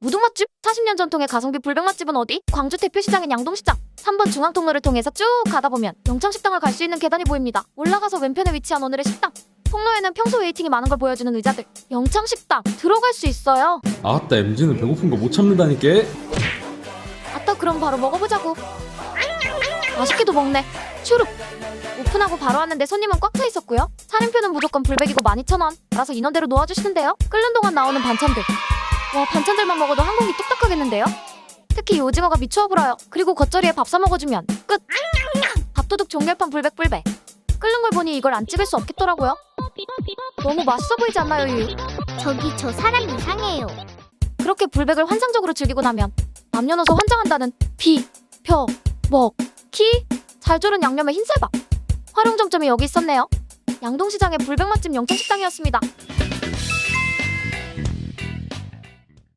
무등 맛집? 40년 전통의 가성비 불백 맛집은 어디? 광주 대표시장인 양동시장. 3번 중앙통로를 통해서 쭉 가다 보면 영창식당을 갈 수 있는 계단이 보입니다. 올라가서 왼편에 위치한 오늘의 식당. 통로에는 평소 웨이팅이 많은 걸 보여주는 의자들. 영창식당 들어갈 수 있어요. 아따 MG는 배고픈 거 못 참는다니까 아따 그럼 바로 먹어보자고. 맛있게도 먹네. 추룩. 오픈하고 바로 왔는데 손님은 꽉 차 있었고요. 차림표는 무조건 불백이고 12,000원. 알아서 인원대로 놓아주시는데요. 끓는 동안 나오는 반찬들. 와 반찬들만 먹어도 한 공기 뚝딱 하겠는데요. 특히 이 오징어가 불어요. 그리고 겉절이에 밥 사 먹어주면 끝. 밥도둑 종결판 불백불백. 끓는 걸 보니 이걸 안 찍을 수 없겠더라고요. 너무 맛있어 보이지 않나요, 유유? 저기 저 사람 이상해요. 그렇게 불백을 환상적으로 즐기고 나면 남녀노소 환장한다는 비, 벼, 먹, 키, 잘 졸은 양념에 흰쌀밥. 활용 점점이 여기 있었네요. 양동시장의 불백 맛집 영창식당이었습니다.